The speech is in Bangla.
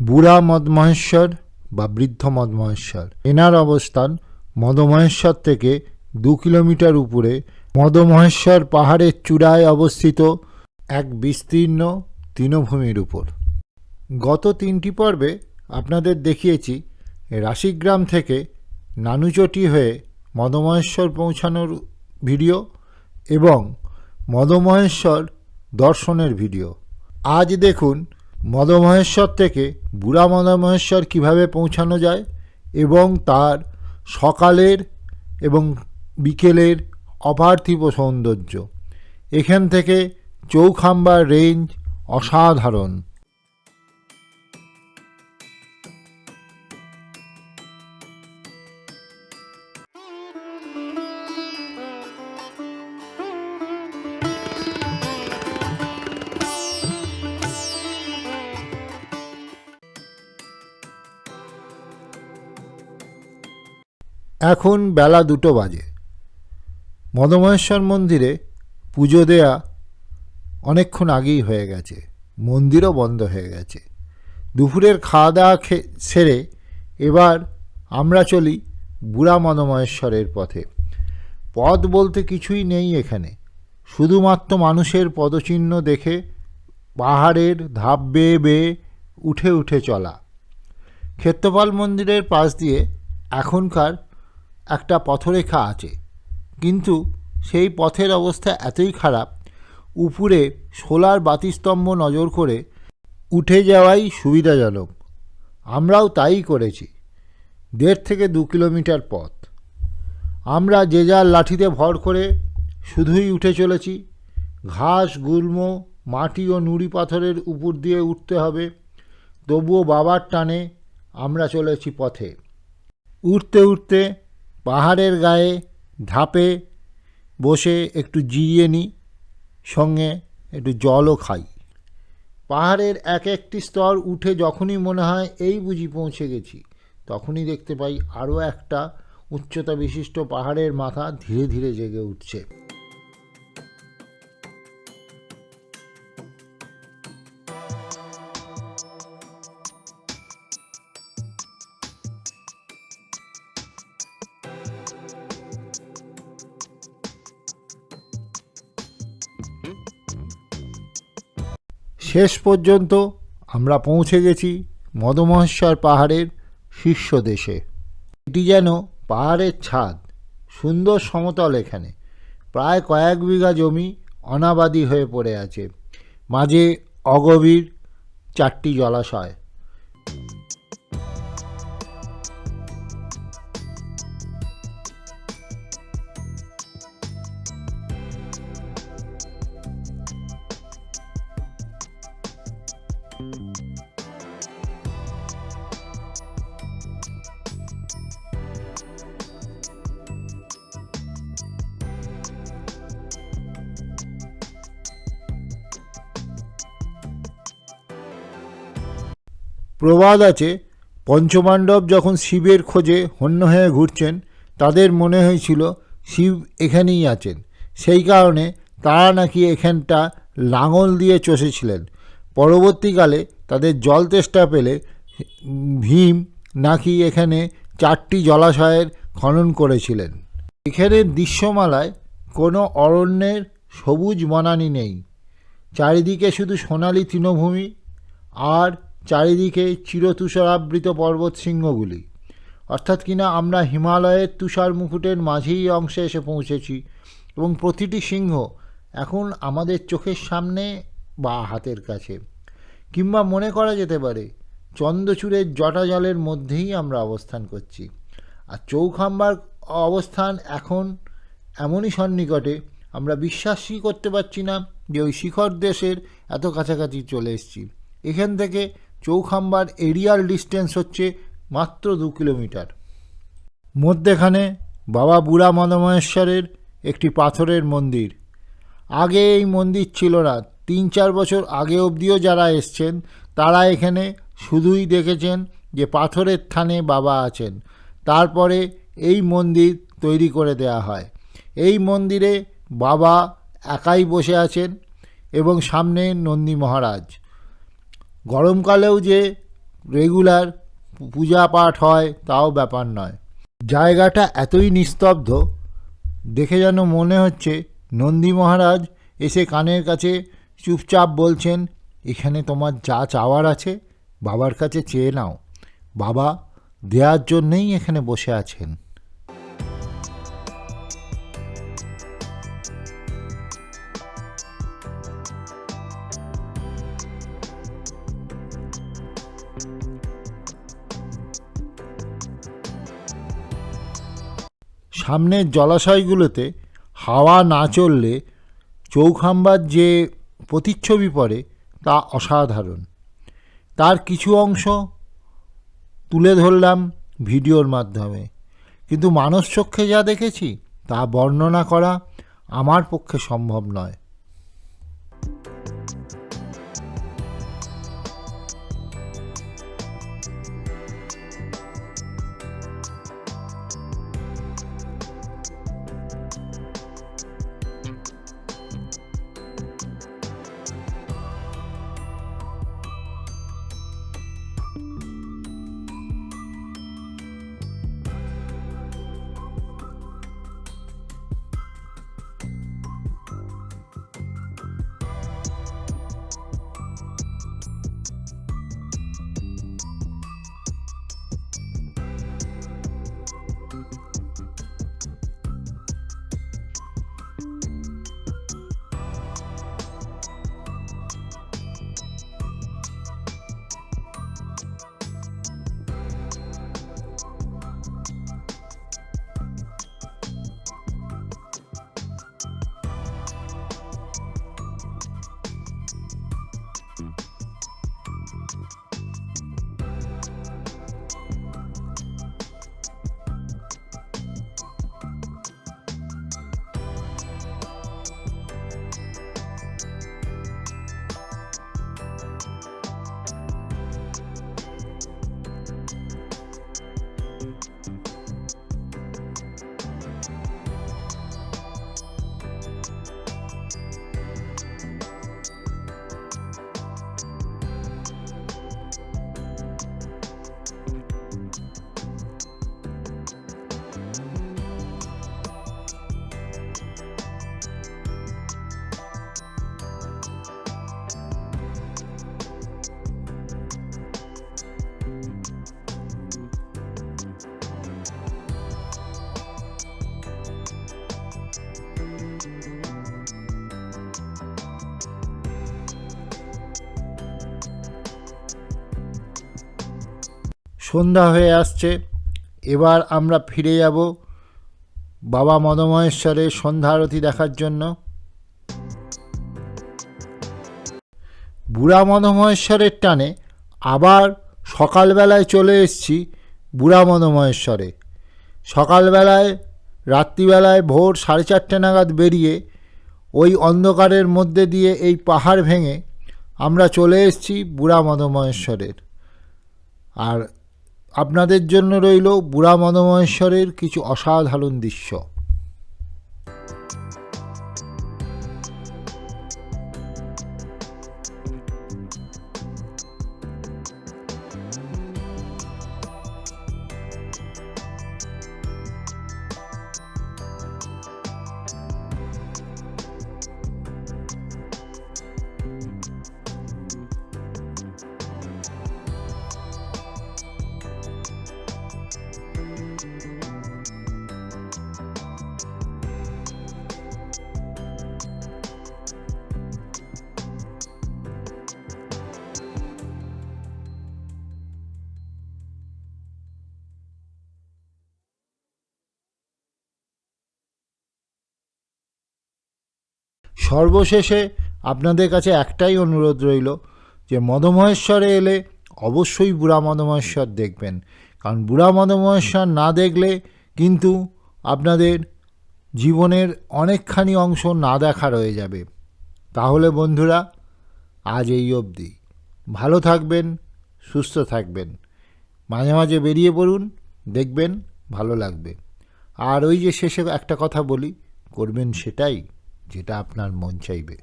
বুড়া মদমহেশ্বর বা বৃদ্ধ মদমহেশ্বর। এনার অবস্থান মদমহেশ্বর থেকে দু কিলোমিটার উপরে। মদমহেশ্বর পাহাড়ের চূড়ায় অবস্থিত এক বিস্তীর্ণ তৃণভূমির উপর। গত তিনটি পর্বে আপনাদের দেখিয়েছি রাশিগ্রাম থেকে নানুচটি হয়ে মদমহেশ্বর পৌঁছানোর ভিডিও এবং মদমহেশ্বর দর্শনের ভিডিও। আজ দেখুন মদমহেশ্বর থেকে বুড়া মদমহেশ্বর কীভাবে পৌঁছানো যায় এবং তার সকালের এবং বিকেলের অপার্থিব সৌন্দর্য। এখান থেকে চৌখাম্বার রেঞ্জ অসাধারণ। এখন বেলা দুটো বাজে। মদমহেশ্বর মন্দিরে পুজো দেয়া অনেকক্ষণ আগেই হয়ে গেছে। মন্দিরও বন্ধ হয়ে গেছে। দুপুরের খাওয়া দাওয়া সেরে এবার আমরা চলি বুড়া মদমহেশ্বরের পথে। পথ বলতে কিছুই নেই এখানে। শুধুমাত্র মানুষের পদচিহ্ন দেখে পাহাড়ের ধাপ বেয়ে বেয়ে উঠে উঠে চলা। ক্ষেত্রপাল মন্দিরের পাশ দিয়ে এখনকার একটা পথরেখা আছে। কিন্তু সেই পথের অবস্থা এতই খারাপ, উপরে সোলার বাতিস্তম্ভ নজর করে উঠে যাওয়াই সুবিধাজনক। আমরাও তাই করেছি, দেড় থেকে দু কিলোমিটার পথ। আমরা যে যার লাঠিতে ভর করে শুধুই উঠে চলেছি। ঘাস, গুল্ম, মাটি ও নুড়ি পাথরের উপর দিয়ে উঠতে হবে। তবুও বাবার টানে আমরা চলেছি পথে। উঠতে উঠতে পাহাড়ের গায়ে ধাপে বসে একটু জিরিয়ে নিই সঙ্গে একটু জলও খাই। পাহাড়ের এক একটি স্তর উঠে যখনই মনে হয় এই বুঝি পৌঁছে গেছি, তখনই দেখতে পাই আরও একটা উচ্চতা বিশিষ্ট পাহাড়ের মাথা ধীরে ধীরে জেগে উঠছে। শেষ পর্যন্ত আমরা পৌঁছে গেছি মদমহেশ্বর পাহাড়ের শীর্ষ দেশে। এটি যেন পাহাড়ের ছাদ, সুন্দর সমতল এখানে। প্রায় কয়েক বিঘা জমি অনাবাদি হয়ে পড়ে আছে। মাঝে অগভীর চারটি জলাশয়। প্রবাদ আছে পঞ্চপাণ্ডব যখন শিবের খোঁজে হন্য হয়ে ঘুরছেন, তাদের মনে হয়েছিল শিব এখানেই আছেন। সেই কারণে তারা নাকি এখানটা লাঙল দিয়ে চষেছিলেন। পরবর্তীকালে তাদের জল তেষ্টা পেলে ভীম নাকি এখানে চারটি জলাশয়ের খনন করেছিলেন। এখানে দৃশ্যমালায় কোনো অরণ্যের সবুজ বনানি নেই। চারিদিকে শুধু সোনালি তৃণভূমি আর চারিদিকে চিরতুষারাবৃত পর্বত শৃঙ্গগুলি। অর্থাৎ কিনা আমরা হিমালয়ের তুষার মুকুটের মাঝেই অংশে এসে পৌঁছেছি এবং প্রতিটি সিংহ এখন আমাদের চোখের সামনে বা হাতের কাছে। কিংবা মনে করা যেতে পারে, চন্দ্রচূড়ের জটা জলের মধ্যেই আমরা অবস্থান করছি। আর চৌখাম্বার অবস্থান এখন এমনই সন্নিকটে, আমরা বিশ্বাসই করতে পারছি না যে ওই শিখর দেশের এত কাছাকাছি চলে এসেছি। এখান থেকে চৌখাম্বার এরিয়াল ডিস্টেন্স হচ্ছে মাত্র দু কিলোমিটার। মধ্যেখানে বাবা বুড়া মদমহেশ্বরের একটি পাথরের মন্দির। আগে এই মন্দির ছিল না তিন চার বছর আগে অবধিও যারা এসছেন, তারা এখানে শুধুই দেখেছেন যে পাথরের থানে বাবা আছেন। তারপরে এই মন্দির তৈরি করে দেয়া হয়। এই মন্দিরে বাবা একাই বসে আছেন এবং সামনে নন্দী মহারাজ। গরমকালেও যে রেগুলার পূজা পাঠ হয়, তাও ব্যাপার নয়। জায়গাটা এতই নিস্তব্ধ, দেখে যেন মনে হচ্ছে নন্দী মহারাজ এসে কানের কাছে চুপচাপ বলছেন, এখানে তোমার যা চাওয়ার আছে, বাবার কাছে চেয়ে নাও। বাবা দেওয়ার জন্যেই এখানে বসে আছেন। সামনের জলাশয়গুলোতে হাওয়া না চললে চৌখাম্বার যে প্রতিচ্ছবি পড়ে তা অসাধারণ। তার কিছু অংশ তুলে ধরলাম ভিডিওর মাধ্যমে। কিন্তু মানুষ চক্ষে যা দেখেছি, তা বর্ণনা করা আমার পক্ষে সম্ভব নয়। সন্ধ্যা হয়ে আসছে, এবার আমরা ফিরে যাব বাবা মদমহেশ্বরের সন্ধ্যা আরতি দেখার জন্য। বুড়া মদমহেশ্বরের টানে আবার সকালবেলায় চলে এসেছি বুড়া মদমহেশ্বরে সকালবেলায়, রাত্রিবেলায় ভোর সাড়ে চারটে নাগাদ বেরিয়ে ওই অন্ধকারের মধ্যে দিয়ে এই পাহাড় ভেঙে আমরা চলে এসেছি বুড়া মদমহেশ্বরের আর আপনাদের জন্য রইল বুড়া মদমহেশ্বরের কিছু অসাধারণ দৃশ্য। সর্বশেষে আপনাদের কাছে একটাই অনুরোধ রইল যে মদমহেশ্বরে এলে অবশ্যই বুড়া মদমহেশ্বর দেখবেন। কারণ বুড়া মদমহেশ্বর না দেখলে কিন্তু আপনাদের জীবনের অনেকখানি অংশ না দেখা রয়ে যাবে। তাহলে বন্ধুরা, আজ এই অবধি। ভালো থাকবেন, সুস্থ থাকবেন। মাঝে মাঝে বেরিয়ে পড়ুন, দেখবেন, ভালো লাগবে। আর ওই যে শেষে একটা কথা বলি, করবেন সেটাই। যেটা আপনার মন চাইবে।